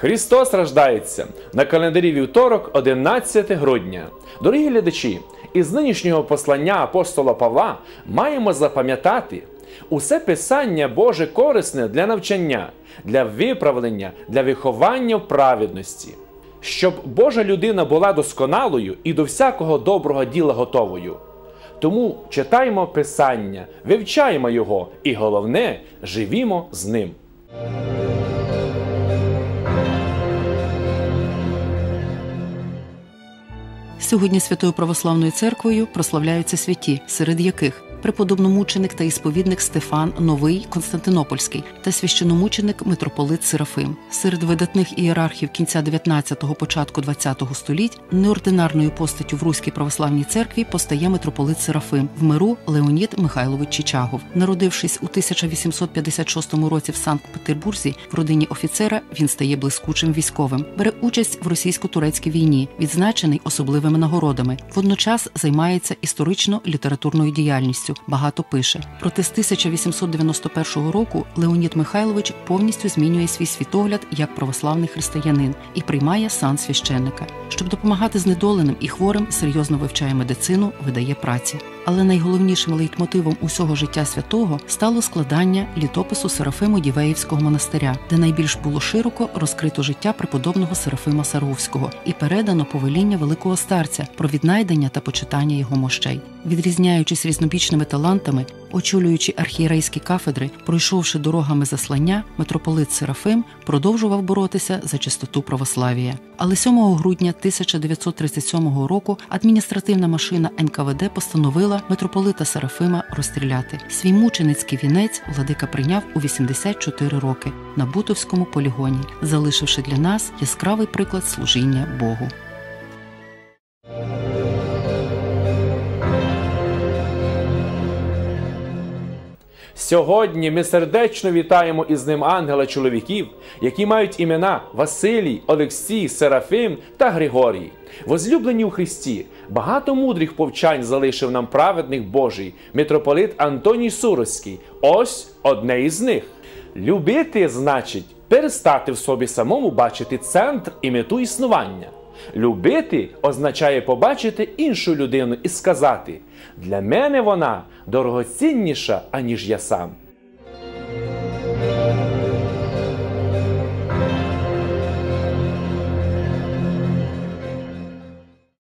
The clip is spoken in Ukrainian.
Христос рождається на календарі вівторок, 11 грудня. Дорогі глядачі, із нинішнього послання апостола Павла маємо запам'ятати усе писання Боже корисне для навчання, для виправлення, для виховання в праведності, щоб Божа людина була досконалою і до всякого доброго діла готовою. Тому читаємо Писання, вивчаємо його і головне, живімо з ним. Сьогодні Святою Православною церквою прославляються святі, серед яких преподобномученик та ісповідник Стефан Новий Константинопольський та священомученик митрополит Серафим. Серед видатних ієрархів кінця 19-го, початку 20-го століть неординарною постаттю в Руській православній церкві постає митрополит Серафим в миру Леонід Михайлович Чичагов. Народившись у 1856 році в Санкт-Петербурзі, в родині офіцера він стає блискучим військовим, бере участь в російсько-турецькій війні, відзначений особливими нагородами. Водночас займається історично-літературною діяльністю, багато пише. Проте з 1891 року Леонід Михайлович повністю змінює свій світогляд як православний християнин і приймає сан священника. Щоб допомагати знедоленим і хворим, серйозно вивчає медицину, видає праці. Але найголовнішим лейтмотивом усього життя святого стало складання літопису Серафиму Дівеївського монастиря, де найбільш було широко розкрито життя преподобного Серафима Саровського і передано повеління великого старця про віднайдення та почитання його мощей. Відрізняючись різнобічними талантами, очолюючи архієрейські кафедри, пройшовши дорогами заслання, митрополит Серафим продовжував боротися за чистоту православія. Але 7 грудня 1937 року адміністративна машина НКВД постановила митрополита Серафима розстріляти. Свій мученицький вінець владика прийняв у 84 роки на Бутовському полігоні, залишивши для нас яскравий приклад служіння Богу. Сьогодні ми сердечно вітаємо із ним ангела чоловіків, які мають імена Василій, Олексій, Серафим та Григорій. Возлюблені у Христі, багато мудрих повчань залишив нам праведник Божий, митрополит Антоній Суровський. Ось одне із них. Любити значить перестати в собі самому бачити центр і мету існування. Любити означає побачити іншу людину і сказати: для мене вона дорогоцінніша, аніж я сам.